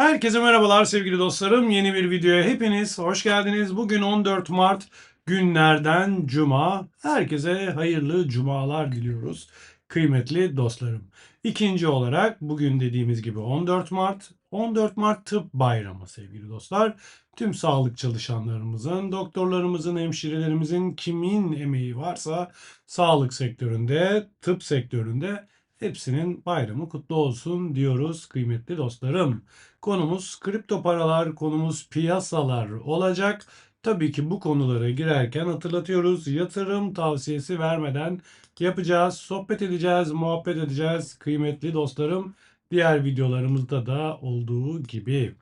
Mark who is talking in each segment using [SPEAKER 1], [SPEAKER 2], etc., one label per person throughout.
[SPEAKER 1] Herkese merhabalar sevgili dostlarım. Yeni bir videoya hepiniz hoş geldiniz. Bugün 14 Mart günlerden cuma. Herkese hayırlı cumalar diliyoruz kıymetli dostlarım. İkinci olarak bugün dediğimiz gibi 14 Mart. 14 Mart Tıp Bayramı sevgili dostlar. Tüm sağlık çalışanlarımızın, doktorlarımızın, hemşirelerimizin kimin emeği varsa sağlık sektöründe, tıp sektöründe hepsinin bayramı kutlu olsun diyoruz kıymetli dostlarım. Konumuz kripto paralar, konumuz piyasalar olacak. Tabii ki bu konulara girerken hatırlatıyoruz. Yatırım tavsiyesi vermeden yapacağız, sohbet edeceğiz, muhabbet edeceğiz kıymetli dostlarım. Diğer videolarımızda da olduğu gibi.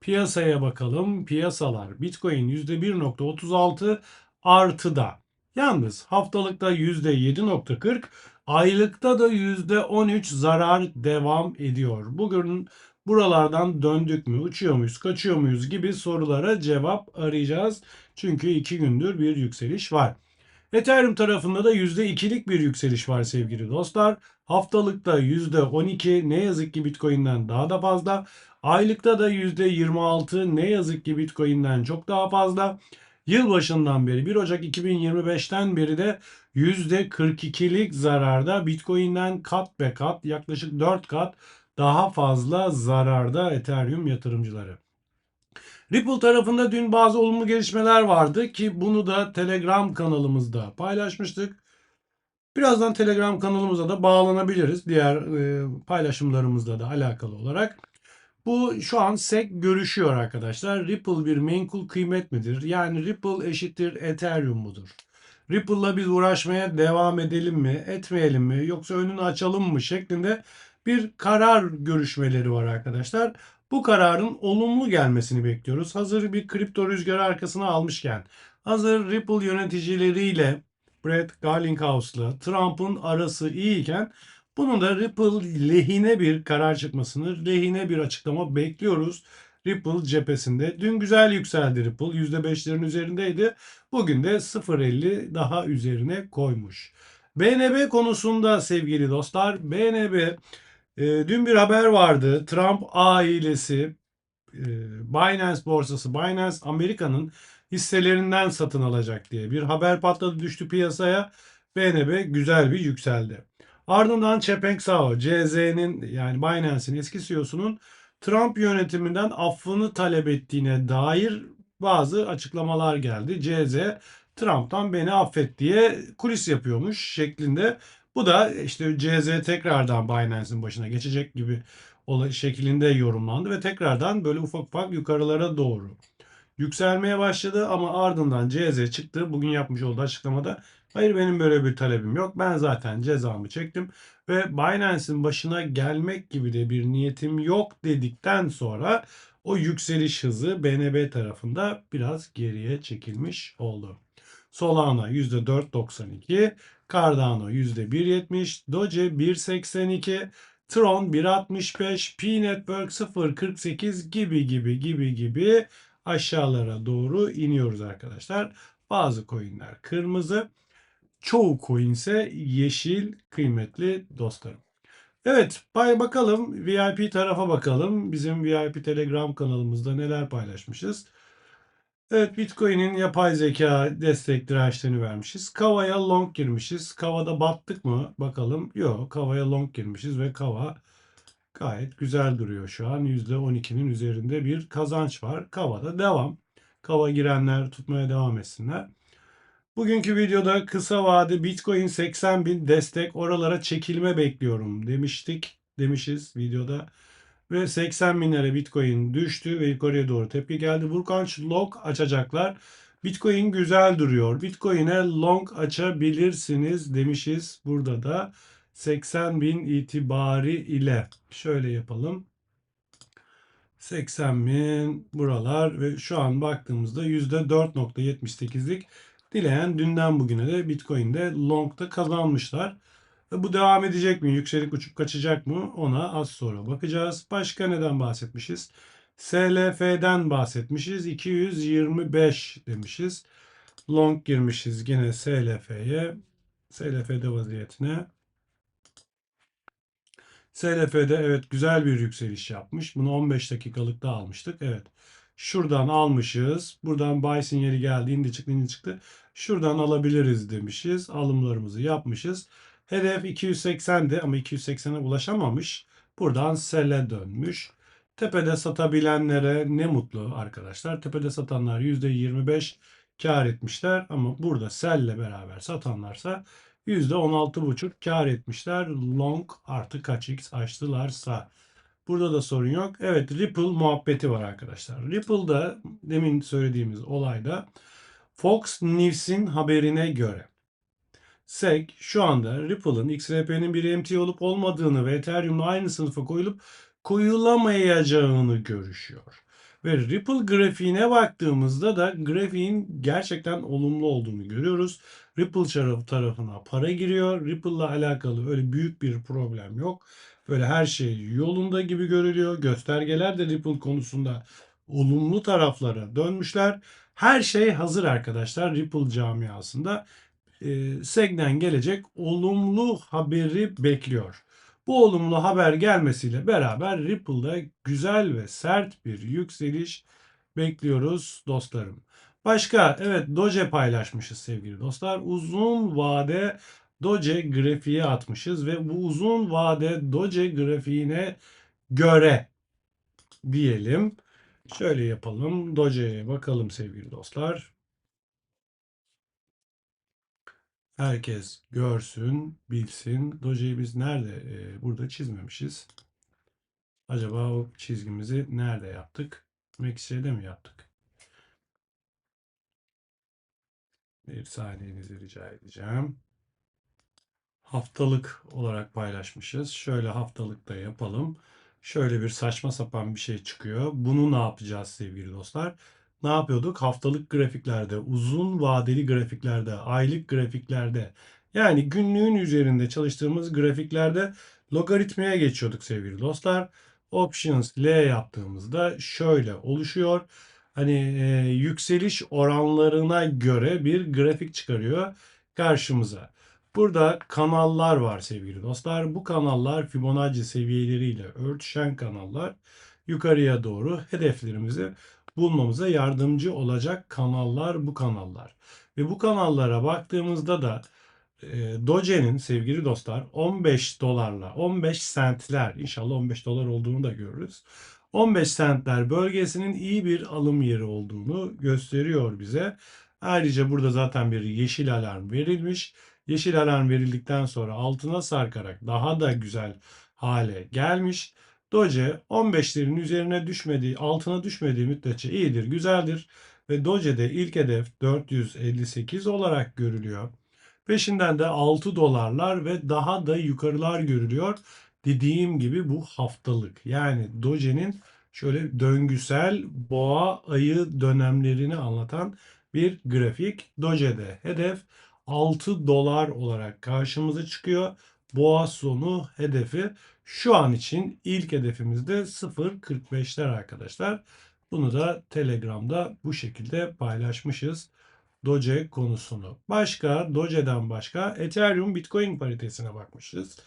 [SPEAKER 1] Piyasaya bakalım. Piyasalar Bitcoin %1.36 artıda. Yalnız haftalıkta %7.40, aylıkta da %13 zarar devam ediyor. Bugün buralardan döndük mü, uçuyor muyuz, kaçıyor muyuz gibi sorulara cevap arayacağız. Çünkü iki gündür bir yükseliş var. Ethereum tarafında da %2'lik bir yükseliş var sevgili dostlar. Haftalıkta %12 ne yazık ki Bitcoin'den daha da fazla. Aylıkta da %26 ne yazık ki Bitcoin'den çok daha fazla. Yılbaşından beri 1 Ocak 2025'ten beri de %42'lik zararda Bitcoin'den kat be kat yaklaşık 4 kat daha fazla zararda Ethereum yatırımcıları. Ripple tarafında dün bazı olumlu gelişmeler vardı ki bunu da Telegram kanalımızda paylaşmıştık. Birazdan Telegram kanalımıza da bağlanabiliriz diğer e, paylaşımlarımızla da alakalı olarak. Bu şu an SEC görüşüyor arkadaşlar. Ripple bir menkul kıymet midir? Yani Ripple eşittir Ethereum mudur? Ripple'la biz uğraşmaya devam edelim mi, etmeyelim mi, yoksa önünü açalım mı şeklinde bir karar görüşmeleri var arkadaşlar. Bu kararın olumlu gelmesini bekliyoruz. Hazır bir kripto rüzgarı arkasına almışken, hazır Ripple yöneticileriyle Brett Garlinghouse'la Trump'ın arası iyiyken bunun da Ripple lehine bir karar çıkmasını, lehine bir açıklama bekliyoruz. Ripple cephesinde. Dün güzel yükseldi Ripple. %5'lerin üzerindeydi. Bugün de 0.50 daha üzerine koymuş. BNB konusunda sevgili dostlar, BNB e, dün bir haber vardı. Trump ailesi e, Binance borsası, Binance Amerika'nın hisselerinden satın alacak diye bir haber patladı düştü piyasaya. BNB güzel bir yükseldi. Ardından Chepeng Sao, CZ'nin yani Binance'in eski CEO'sunun Trump yönetiminden affını talep ettiğine dair bazı açıklamalar geldi. CZ Trump'tan beni affet diye kulis yapıyormuş şeklinde. Bu da işte CZ tekrardan Binance'in başına geçecek gibi şeklinde yorumlandı ve tekrardan böyle ufak ufak yukarılara doğru yükselmeye başladı ama ardından CZ çıktı. Bugün yapmış olduğu açıklamada hayır benim böyle bir talebim yok. Ben zaten cezamı çektim ve Binance'in başına gelmek gibi de bir niyetim yok dedikten sonra o yükseliş hızı BNB tarafında biraz geriye çekilmiş oldu. Solana %4.92, Cardano %1.70, Doge 1.82, Tron 1.65, P-Network 0.48 gibi gibi gibi gibi aşağılara doğru iniyoruz arkadaşlar. Bazı coinler kırmızı, çoğu coin ise yeşil kıymetli dostlarım. Evet, bay bakalım VIP tarafa bakalım. Bizim VIP Telegram kanalımızda neler paylaşmışız. Evet, Bitcoin'in yapay zeka destek dirençlerini vermişiz. Kava'ya long girmişiz. Kava'da battık mı? Bakalım. Yok, Kava'ya long girmişiz ve Kava gayet güzel duruyor şu an. %12'nin üzerinde bir kazanç var. Kava'da devam. Kava girenler tutmaya devam etsinler. Bugünkü videoda kısa vade Bitcoin 80 bin destek oralara çekilme bekliyorum demiştik. Demişiz videoda. Ve 80 binlere Bitcoin düştü ve yukarıya doğru tepki geldi. Burkanç long açacaklar. Bitcoin güzel duruyor. Bitcoin'e long açabilirsiniz demişiz. Burada da 80 bin itibari ile şöyle yapalım. 80 bin buralar ve şu an baktığımızda %4.78'lik dileyen dünden bugüne de Bitcoin'de long'da kazanmışlar. Ve bu devam edecek mi? Yükselik uçup kaçacak mı? Ona az sonra bakacağız. Başka neden bahsetmişiz? SLF'den bahsetmişiz. 225 demişiz. Long girmişiz yine SLF'ye. SLF'de vaziyetine. SLF'de evet güzel bir yükseliş yapmış. Bunu 15 dakikalıkta almıştık. Evet. Şuradan almışız. Buradan buy sinyali geldi. indi çıktı indi çıktı. Şuradan alabiliriz demişiz. Alımlarımızı yapmışız. Hedef 280'di ama 280'e ulaşamamış. Buradan sell'e dönmüş. Tepede satabilenlere ne mutlu arkadaşlar. Tepede satanlar %25 kar etmişler ama burada sell'le beraber satanlarsa %16,5 kar etmişler. Long artı kaç x açtılarsa. Burada da sorun yok. Evet Ripple muhabbeti var arkadaşlar. Ripple'da demin söylediğimiz olayda Fox News'in haberine göre SEC şu anda Ripple'ın XRP'nin bir MT olup olmadığını ve Ethereum'la aynı sınıfa koyulup koyulamayacağını görüşüyor. Ve Ripple grafiğine baktığımızda da grafiğin gerçekten olumlu olduğunu görüyoruz. Ripple tarafına para giriyor. Ripple'la alakalı öyle büyük bir problem yok. Böyle her şey yolunda gibi görülüyor. Göstergeler de Ripple konusunda olumlu taraflara dönmüşler. Her şey hazır arkadaşlar Ripple camiasında. E, SEG'den gelecek olumlu haberi bekliyor. Bu olumlu haber gelmesiyle beraber Ripple'da güzel ve sert bir yükseliş bekliyoruz dostlarım. Başka evet Doge paylaşmışız sevgili dostlar. Uzun vade Doge grafiği atmışız ve bu uzun vade Doge grafiğine göre diyelim. Şöyle yapalım. Doge'ye bakalım sevgili dostlar. Herkes görsün, bilsin. Doge'yi biz nerede? Ee, burada çizmemişiz. Acaba o çizgimizi nerede yaptık? Meksice'de mi yaptık? Bir saniyenizi rica edeceğim. Haftalık olarak paylaşmışız. Şöyle haftalıkta yapalım. Şöyle bir saçma sapan bir şey çıkıyor. Bunu ne yapacağız sevgili dostlar? ne yapıyorduk? Haftalık grafiklerde, uzun vadeli grafiklerde, aylık grafiklerde yani günlüğün üzerinde çalıştığımız grafiklerde logaritmaya geçiyorduk sevgili dostlar. Options L yaptığımızda şöyle oluşuyor. Hani e, yükseliş oranlarına göre bir grafik çıkarıyor karşımıza. Burada kanallar var sevgili dostlar. Bu kanallar Fibonacci seviyeleriyle örtüşen kanallar. Yukarıya doğru hedeflerimizi bulmamıza yardımcı olacak kanallar bu kanallar. Ve bu kanallara baktığımızda da e, Doge'nin sevgili dostlar 15 dolarla 15 sentler inşallah 15 dolar olduğunu da görürüz. 15 sentler bölgesinin iyi bir alım yeri olduğunu gösteriyor bize. Ayrıca burada zaten bir yeşil alarm verilmiş. Yeşil alarm verildikten sonra altına sarkarak daha da güzel hale gelmiş. Doge 15'lerin üzerine düşmediği, altına düşmediği müddetçe iyidir, güzeldir. Ve Doge'de ilk hedef 458 olarak görülüyor. Peşinden de 6 dolarlar ve daha da yukarılar görülüyor. Dediğim gibi bu haftalık. Yani Doge'nin şöyle döngüsel boğa ayı dönemlerini anlatan bir grafik. Doge'de hedef 6 dolar olarak karşımıza çıkıyor. Boğa sonu hedefi şu an için ilk hedefimiz de 0.45'ler arkadaşlar. Bunu da Telegram'da bu şekilde paylaşmışız. Doge konusunu. Başka Doge'den başka Ethereum Bitcoin paritesine bakmışız.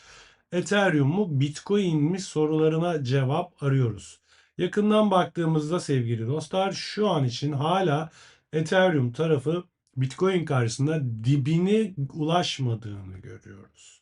[SPEAKER 1] Ethereum mu Bitcoin mi sorularına cevap arıyoruz. Yakından baktığımızda sevgili dostlar şu an için hala Ethereum tarafı Bitcoin karşısında dibine ulaşmadığını görüyoruz.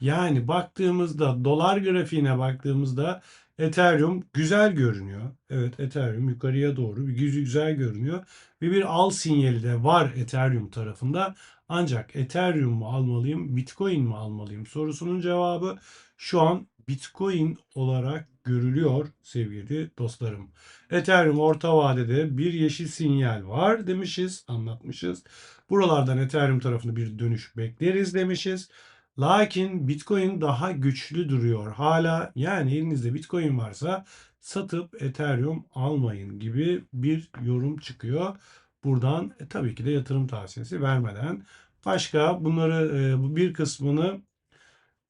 [SPEAKER 1] Yani baktığımızda dolar grafiğine baktığımızda Ethereum güzel görünüyor. Evet Ethereum yukarıya doğru bir güzel görünüyor. Ve bir al sinyali de var Ethereum tarafında. Ancak Ethereum mu almalıyım, Bitcoin mi almalıyım sorusunun cevabı şu an Bitcoin olarak görülüyor sevgili dostlarım. Ethereum orta vadede bir yeşil sinyal var demişiz, anlatmışız. Buralardan Ethereum tarafında bir dönüş bekleriz demişiz. Lakin Bitcoin daha güçlü duruyor. Hala yani elinizde Bitcoin varsa satıp Ethereum almayın gibi bir yorum çıkıyor. Buradan e, tabii ki de yatırım tavsiyesi vermeden. Başka bunları e, bir kısmını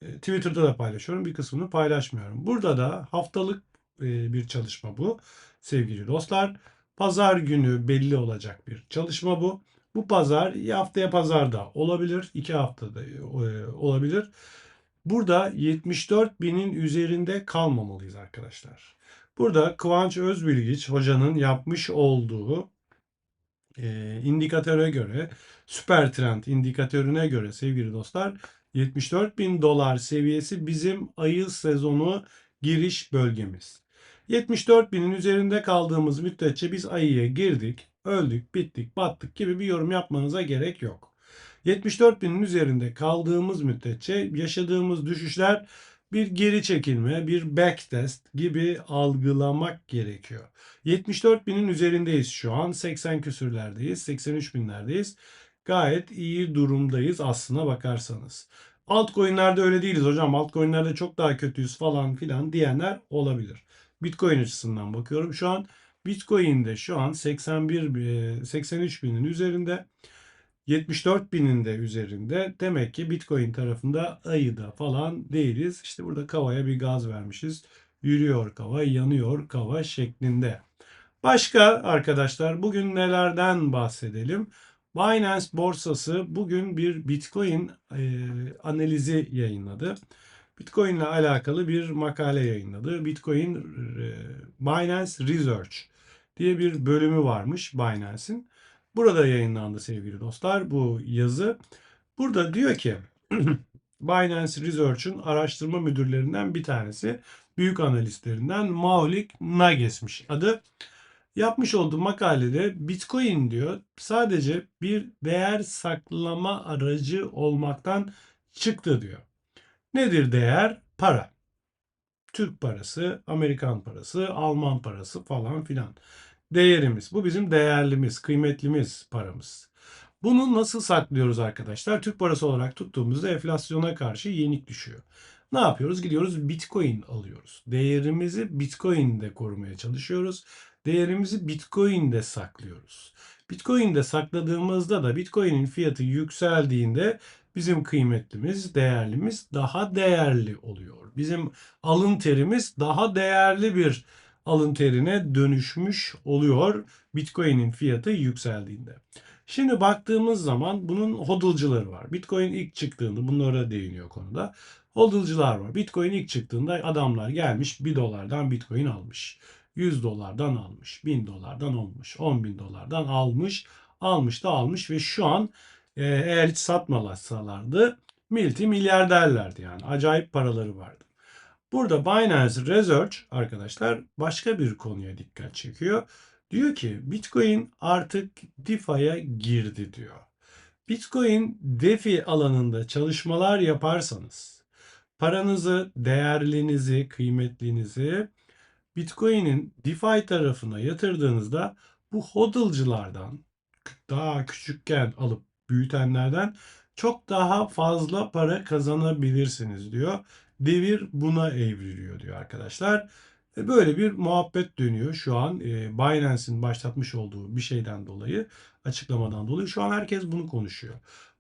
[SPEAKER 1] Twitter'da da paylaşıyorum. Bir kısmını paylaşmıyorum. Burada da haftalık e, bir çalışma bu sevgili dostlar. Pazar günü belli olacak bir çalışma bu. Bu pazar haftaya pazarda olabilir. iki haftada e, olabilir. Burada 74 binin üzerinde kalmamalıyız arkadaşlar. Burada Kıvanç Özbilgiç hocanın yapmış olduğu e, indikatöre göre süper trend indikatörüne göre sevgili dostlar 74 bin dolar seviyesi bizim ayı sezonu giriş bölgemiz. 74 binin üzerinde kaldığımız müddetçe biz ayıya girdik, öldük, bittik, battık gibi bir yorum yapmanıza gerek yok. 74 binin üzerinde kaldığımız müddetçe yaşadığımız düşüşler bir geri çekilme, bir backtest gibi algılamak gerekiyor. 74 binin üzerindeyiz şu an. 80 küsürlerdeyiz. 83 binlerdeyiz. Gayet iyi durumdayız aslına bakarsanız. Altcoin'lerde öyle değiliz hocam. Altcoin'lerde çok daha kötüyüz falan filan diyenler olabilir. Bitcoin açısından bakıyorum. Şu an Bitcoin'de şu an 81 83 binin üzerinde. 74 binin de üzerinde. Demek ki Bitcoin tarafında ayıda falan değiliz. İşte burada kavaya bir gaz vermişiz. Yürüyor kava, yanıyor kava şeklinde. Başka arkadaşlar bugün nelerden bahsedelim? Binance borsası bugün bir Bitcoin e, analizi yayınladı. Bitcoin ile alakalı bir makale yayınladı. Bitcoin e, Binance Research diye bir bölümü varmış Binance'in. Burada yayınlandı sevgili dostlar bu yazı. Burada diyor ki Binance Research'ın araştırma müdürlerinden bir tanesi, büyük analistlerinden Maulik Nages'miş adı. Yapmış olduğu makalede Bitcoin diyor sadece bir değer saklama aracı olmaktan çıktı diyor. Nedir değer? Para. Türk parası, Amerikan parası, Alman parası falan filan. Değerimiz. Bu bizim değerlimiz, kıymetlimiz paramız. Bunu nasıl saklıyoruz arkadaşlar? Türk parası olarak tuttuğumuzda enflasyona karşı yenik düşüyor. Ne yapıyoruz? Gidiyoruz Bitcoin alıyoruz. Değerimizi Bitcoin'de korumaya çalışıyoruz. Değerimizi Bitcoin'de saklıyoruz. Bitcoin'de sakladığımızda da Bitcoin'in fiyatı yükseldiğinde bizim kıymetlimiz, değerlimiz daha değerli oluyor. Bizim alın terimiz daha değerli bir alın terine dönüşmüş oluyor Bitcoin'in fiyatı yükseldiğinde. Şimdi baktığımız zaman bunun hodlcıları var. Bitcoin ilk çıktığında bunlara değiniyor konuda. Hodlcılar var. Bitcoin ilk çıktığında adamlar gelmiş 1 dolardan Bitcoin almış. 100 dolardan almış, 1000 dolardan olmuş, 10 bin dolardan almış, almış da almış ve şu an e, eğer hiç satmasalardı multi milyarderlerdi yani. Acayip paraları vardı. Burada Binance Research arkadaşlar başka bir konuya dikkat çekiyor. Diyor ki Bitcoin artık DeFi'ye girdi diyor. Bitcoin DeFi alanında çalışmalar yaparsanız paranızı, değerlinizi, kıymetlinizi Bitcoin'in DeFi tarafına yatırdığınızda bu hodl'cılardan daha küçükken alıp büyütenlerden çok daha fazla para kazanabilirsiniz diyor. Devir buna evriliyor diyor arkadaşlar. E, böyle bir muhabbet dönüyor şu an e, Binance'in başlatmış olduğu bir şeyden dolayı, açıklamadan dolayı şu an herkes bunu konuşuyor.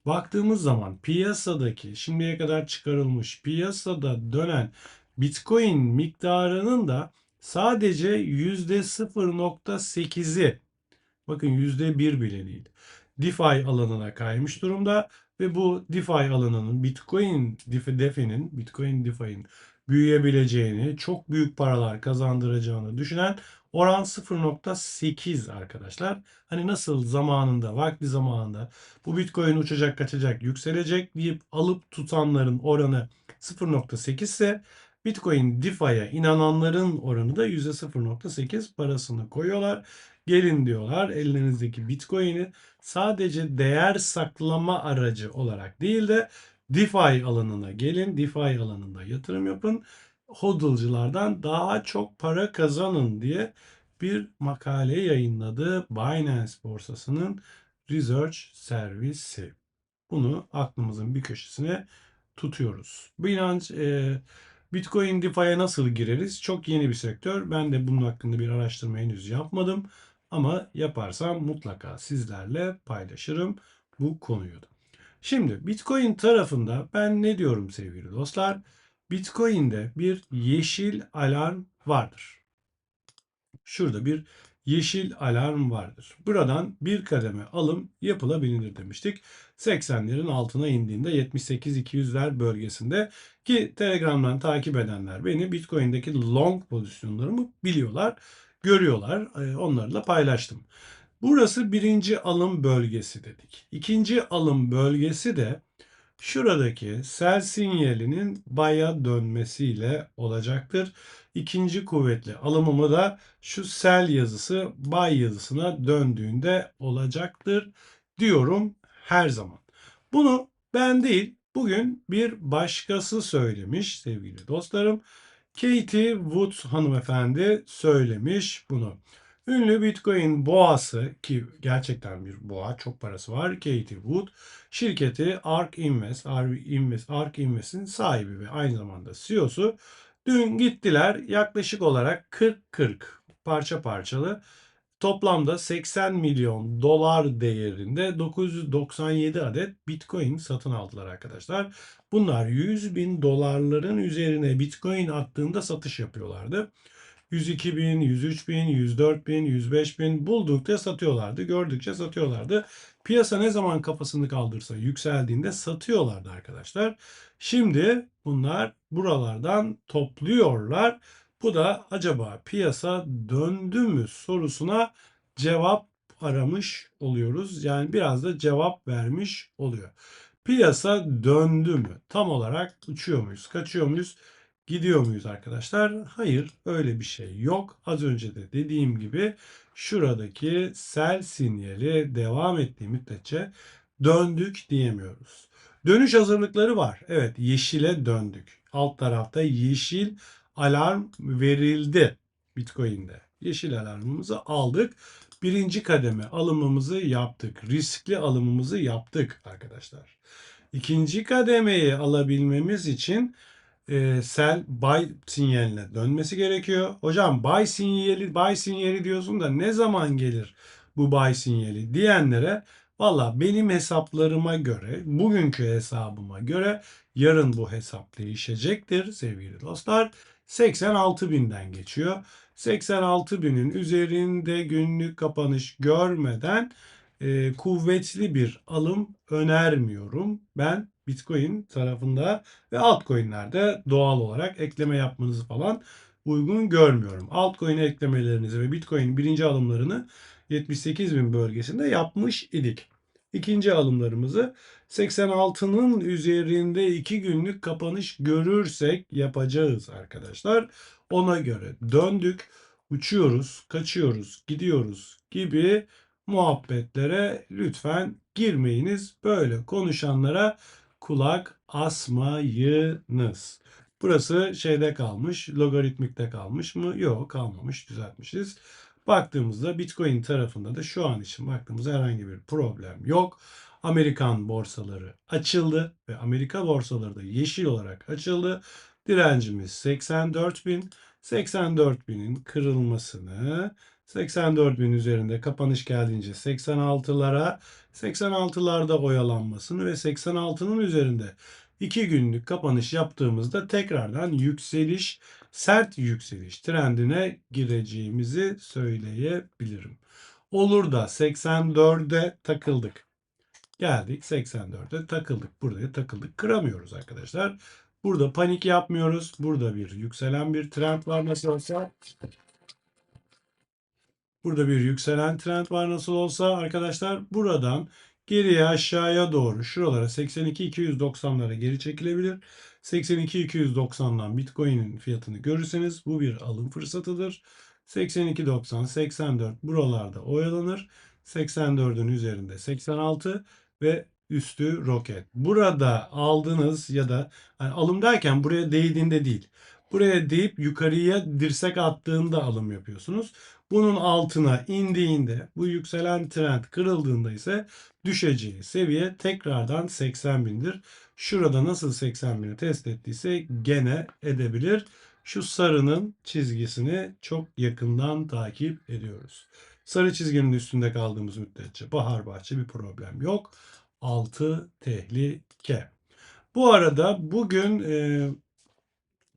[SPEAKER 1] Baktığımız zaman piyasadaki şimdiye kadar çıkarılmış piyasada dönen Bitcoin miktarının da sadece %0.8'i bakın %1 bile değil. DeFi alanına kaymış durumda ve bu DeFi alanının Bitcoin DeFi'nin, Bitcoin DeFi'nin büyüyebileceğini, çok büyük paralar kazandıracağını düşünen oran 0.8 arkadaşlar. Hani nasıl zamanında, vakti zamanında bu Bitcoin uçacak, kaçacak, yükselecek deyip alıp tutanların oranı 0.8 ise Bitcoin DeFi'ye inananların oranı da %0.8 parasını koyuyorlar. Gelin diyorlar elinizdeki Bitcoin'i sadece değer saklama aracı olarak değil de DeFi alanına gelin. DeFi alanında yatırım yapın. Hodl'cılardan daha çok para kazanın diye bir makale yayınladı Binance borsasının Research servisi. Bunu aklımızın bir köşesine tutuyoruz. Binance e, Bitcoin DeFi'ye nasıl gireriz? Çok yeni bir sektör. Ben de bunun hakkında bir araştırma henüz yapmadım. Ama yaparsam mutlaka sizlerle paylaşırım bu konuyu da. Şimdi Bitcoin tarafında ben ne diyorum sevgili dostlar? Bitcoin'de bir yeşil alarm vardır. Şurada bir yeşil alarm vardır. Buradan bir kademe alım yapılabilir demiştik. 80'lerin altına indiğinde 78-200'ler bölgesinde ki Telegram'dan takip edenler beni Bitcoin'deki long pozisyonlarımı biliyorlar, görüyorlar. Ee, Onlarla paylaştım. Burası birinci alım bölgesi dedik. İkinci alım bölgesi de şuradaki sell sinyalinin baya dönmesiyle olacaktır. İkinci kuvvetli alımımı da şu sell yazısı buy yazısına döndüğünde olacaktır diyorum her zaman. Bunu ben değil bugün bir başkası söylemiş sevgili dostlarım. Katie Wood hanımefendi söylemiş bunu. Ünlü Bitcoin boğası ki gerçekten bir boğa çok parası var. Katie Wood şirketi Ark Invest, Ark Invest, Ark Invest'in sahibi ve aynı zamanda CEO'su dün gittiler yaklaşık olarak 40-40 parça parçalı toplamda 80 milyon dolar değerinde 997 adet Bitcoin satın aldılar arkadaşlar. Bunlar 100 bin dolarların üzerine Bitcoin attığında satış yapıyorlardı. 102 bin, 103 bin, 104 bin, 105 bin buldukça satıyorlardı. Gördükçe satıyorlardı. Piyasa ne zaman kafasını kaldırsa yükseldiğinde satıyorlardı arkadaşlar. Şimdi bunlar buralardan topluyorlar. Bu da acaba piyasa döndü mü sorusuna cevap aramış oluyoruz. Yani biraz da cevap vermiş oluyor. Piyasa döndü mü? Tam olarak uçuyor muyuz? Kaçıyor muyuz? Gidiyor muyuz arkadaşlar? Hayır öyle bir şey yok. Az önce de dediğim gibi şuradaki sel sinyali devam ettiği müddetçe döndük diyemiyoruz. Dönüş hazırlıkları var. Evet yeşile döndük. Alt tarafta yeşil alarm verildi Bitcoin'de. Yeşil alarmımızı aldık. Birinci kademe alımımızı yaptık. Riskli alımımızı yaptık arkadaşlar. İkinci kademeyi alabilmemiz için e, sell buy sinyaline dönmesi gerekiyor. Hocam buy sinyali buy sinyali diyorsun da ne zaman gelir bu buy sinyali diyenlere valla benim hesaplarıma göre bugünkü hesabıma göre yarın bu hesap değişecektir sevgili dostlar. 86 binden geçiyor. 86 binin üzerinde günlük kapanış görmeden e, kuvvetli bir alım önermiyorum. Ben Bitcoin tarafında ve altcoin'lerde doğal olarak ekleme yapmanızı falan uygun görmüyorum. Altcoin eklemelerinizi ve Bitcoin birinci alımlarını 78 bin bölgesinde yapmış idik. İkinci alımlarımızı 86'nın üzerinde 2 günlük kapanış görürsek yapacağız arkadaşlar. Ona göre döndük, uçuyoruz, kaçıyoruz, gidiyoruz gibi muhabbetlere lütfen girmeyiniz. Böyle konuşanlara kulak asmayınız. Burası şeyde kalmış, logaritmikte kalmış mı? Yok kalmamış, düzeltmişiz. Baktığımızda Bitcoin tarafında da şu an için baktığımızda herhangi bir problem yok. Amerikan borsaları açıldı ve Amerika borsaları da yeşil olarak açıldı. Direncimiz 84 bin. 84 binin kırılmasını 84 bin üzerinde kapanış geldiğince 86'lara 86'larda oyalanmasını ve 86'nın üzerinde 2 günlük kapanış yaptığımızda tekrardan yükseliş, sert yükseliş trendine gireceğimizi söyleyebilirim. Olur da 84'e takıldık. Geldik 84'e takıldık. Buraya takıldık. Kıramıyoruz arkadaşlar. Burada panik yapmıyoruz. Burada bir yükselen bir trend var nasıl olsa. Burada bir yükselen trend var nasıl olsa arkadaşlar. Buradan geriye aşağıya doğru şuralara 82-290'lara geri çekilebilir. 82-290'dan Bitcoin'in fiyatını görürseniz bu bir alım fırsatıdır. 82-90, 84 buralarda oyalanır. 84'ün üzerinde 86 ve üstü roket. Burada aldınız ya da yani alım derken buraya değdiğinde değil. Buraya deyip yukarıya dirsek attığında alım yapıyorsunuz. Bunun altına indiğinde bu yükselen trend kırıldığında ise düşeceği seviye tekrardan 80 bindir. Şurada nasıl 80 bini test ettiyse gene edebilir. Şu sarının çizgisini çok yakından takip ediyoruz. Sarı çizginin üstünde kaldığımız müddetçe bahar bahçe bir problem yok. Altı tehlike. Bu arada bugün e,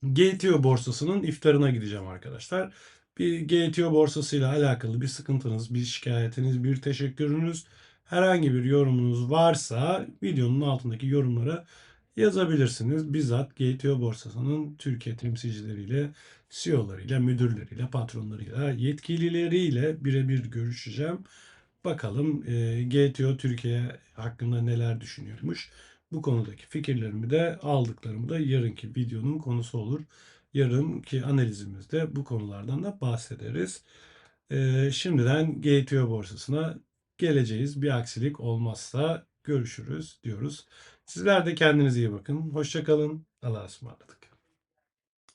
[SPEAKER 1] GTO borsasının iftarına gideceğim arkadaşlar. Bir GTO borsasıyla alakalı bir sıkıntınız, bir şikayetiniz, bir teşekkürünüz, herhangi bir yorumunuz varsa videonun altındaki yorumlara yazabilirsiniz. Bizzat GTO borsasının Türkiye temsilcileriyle, CEO'larıyla, müdürleriyle, patronlarıyla, yetkilileriyle birebir görüşeceğim. Bakalım e, GTO Türkiye hakkında neler düşünüyormuş. Bu konudaki fikirlerimi de aldıklarımı da yarınki videonun konusu olur. Yarınki analizimizde bu konulardan da bahsederiz. E, şimdiden GTO borsasına geleceğiz. Bir aksilik olmazsa görüşürüz diyoruz. Sizler de kendinize iyi bakın. Hoşçakalın. Allah'a ısmarladık.